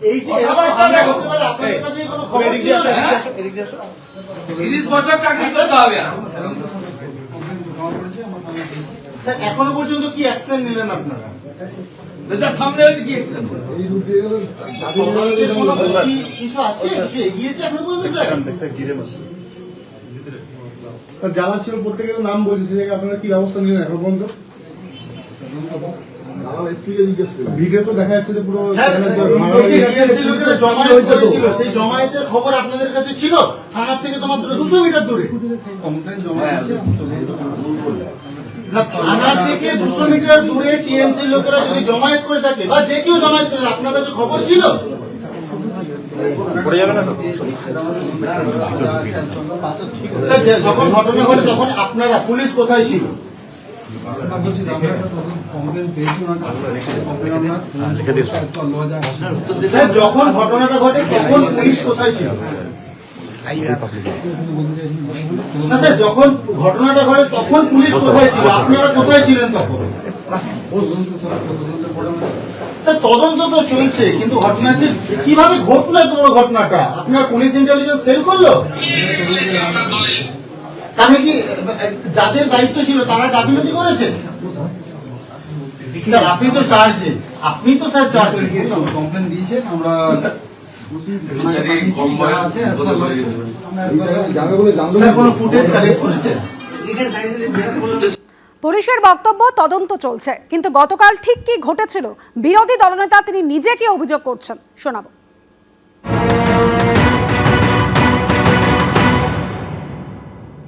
এই যে এরকম হামলা করতে পারে আপনাদের কাছে কোনো খবর এদিক ছিল দিয়ে আসো, না? এদিক দিয়ে আসো, এদিক দিয়ে আসো। তিরিশ বছর চাকরি করতে হবে এখনও পর্যন্ত কি অ্যাকশন নিলেন আপনারা? সামনে হচ্ছে কি action? তদন্তের কোনো কি- কিছু আছে? এগিয়েছে এখনও পর্যন্ত যারা ছিল প্রত্যেকের নাম বলছে আপনারা কি ব্যবস্থা নিলেন? এখন পর্যন্ত? ভিডিও দেখা যাচ্ছে যে পুরো স্যার, মারা ওই যে গেছে। TMC লোকেরা জমায়েত সেই জমায়েতের খবর আপনাদের কাছে ছিল? থানার থেকে তো মাত্র দুশো মিটার দূরে। থানার থেকে দুশো মিটার দূরে টিএমসি লোকেরা যদি জমায়েত করে থাকে বা যে কেউ জমায়েত করে আপনার কাছে খবর ছিল? পড়ে যাবে না তো? যখন ঘটনা ঘটে তখন আপনারা পুলিশ কোথায় ছিল? যখন ঘটনাটা ঘটে তখন পুলিশ কোথায় ছিল? না স্যার যখন ঘটনাটা ঘটে তখন পুলিশ কোথায় ছিল? আপনারা কোথায় ছিলেন তখন? স্যার তদন্ত তো চলছে কিন্তু ঘটনা কীভাবে ঘটলো ঘটনাটা? আপনার পুলিশ ইন্টেলিজেন্স ফেল করল? তাহলে কি যাদের দায়িত্ব ছিল তারা গাফিলতি করেছে? স্যার আপনি তো চার্জে আপনি তো স্যার চার্জে কমপ্লেন দিয়েছেন আমরা পুলিশের বক্তব্য তদন্ত চলছে কিন্তু গতকাল ঠিক কি ঘটেছিল বিরোধী দলনেতা তিনি নিজে কি অভিযোগ করছেন শোনাবো।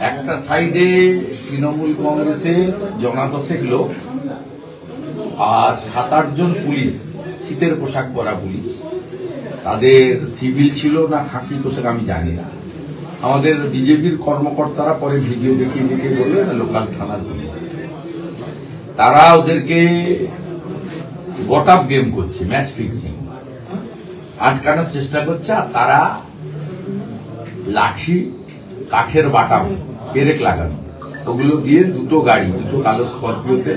একটা সাইডে তৃণমূল কংগ্রেসের জনা দশেক লোক আর সাত আট জন পুলিশ, শীতের পোশাক পরা পুলিশ। তাদের সিভিল ছিল না, খাকি পোশাক আমি জানি না। আমাদের বিজেপির কর্মকর্তারা পরে ভিডিও দেখিয়ে দেখিয়ে বলল না লোকাল থানার পুলিশ। তারা ওদেরকে গট আপ গেম করছে, ম্যাচ ফিক্সিং। আটকানোর চেষ্টা করছে, আর তারা লাঠি, কাঠের বাটা পেরেক লাগানো। ওগুলো দিয়ে দুটো গাড়ি, দুটো কালো স্করপিওতে।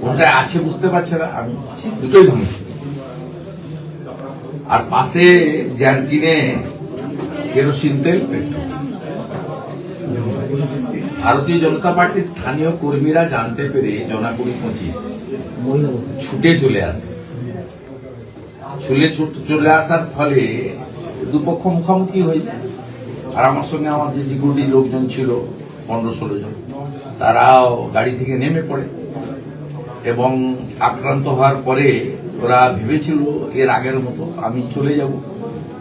কোনটা আছে বুঝতে পারছে না, আমি দুটোই ভাঙছি আর পাশে জ্যারকিনে কেরোসিন তেল, পেট্রোল। ভারতীয় জনতা পার্টির স্থানীয় কর্মীরা জানতে পেরে জনা কুড়ি পঁচিশ। ছুটে চলে আসে। ছুলে চলে আসার ফলে দুপক্ষ মুখোমুখি হয়ে যায়। আর আমার সঙ্গে আমার যে সিকিউরিটি লোকজন ছিল, পনেরো ষোলো জন, তারাও গাড়ি থেকে নেমে পড়ে। এবং আক্রান্ত হওয়ার পরে ওরা ভেবেছিল, এর আগের মতো আমি চলে যাব।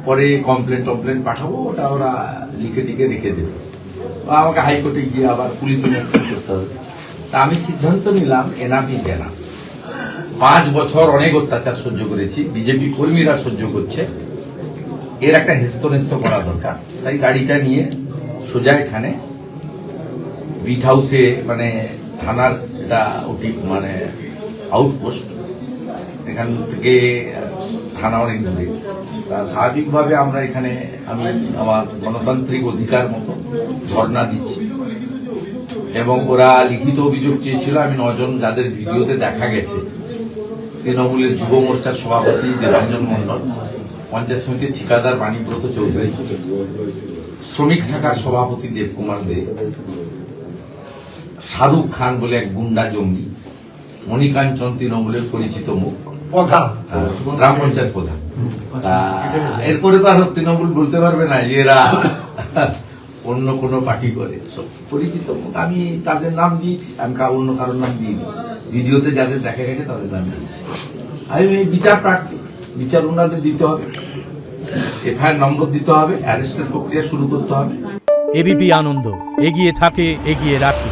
পরে কমপ্লেন টমপ্লেন পাঠাবো, ওটা ওরা লিখে টিখে রেখে দেবে। আমাকে হাইকোর্টে গিয়ে আবার পুলিশে অ্যাকশন করতে হবে। তা আমি সিদ্ধান্ত নিলাম এনাফি জেনা। পাঁচ বছর অনেক অত্যাচার সহ্য করেছি, বিজেপি কর্মীরা সহ্য করছে। এর একটা হেস্তনেস্ত করা দরকার। তাই গাড়িটা নিয়ে সোজা এখানে বিট হাউসে মানে থানার এটা ওটি মানে আউটপোস্ট এখান থেকে থানা অনেক দূরে। তা স্বাভাবিকভাবে আমরা এখানে, আমি আমার গণতান্ত্রিক অধিকার মতো ধর্ণা দিচ্ছি। এবং ওরা লিখিত অভিযোগ চেয়েছিল, আমি নজন যাদের ভিডিওতে দেখা গেছে, তৃণমূলের যুব মোর্চার সভাপতি দেবাঞ্জন মন্ডল পঞ্চায়েত সমিতির ঠিকাদার বাণীব্রত চৌধুরী শ্রমিক শাখার সভাপতি দেবকুমার দে শাহরুখ খান বলে এক গুন্ডা জঙ্গি মণিকাঞ্চন তৃণমূলের পরিচিত মুখ গ্রাম পঞ্চায়েত প্রধান। এরপরে তো আর তৃণমূল বলতে পারবে না যে এরা অন্য কোনো পার্টি করে। পরিচিত মুখ আমি তাদের নাম দিয়েছি আমি অন্য কারোর নাম দিইনি। ভিডিওতে যাদের দেখা গেছে তাদের নাম দিয়েছি। আমি এই বিচার প্রার্থী। বিচার ওনাদের দিতে হবে, এফআইআর নম্বর দিতে হবে, অ্যারেস্টের প্রক্রিয়া শুরু করতে হবে এবিপি আনন্দ, এগিয়ে থাকে, এগিয়ে রাখে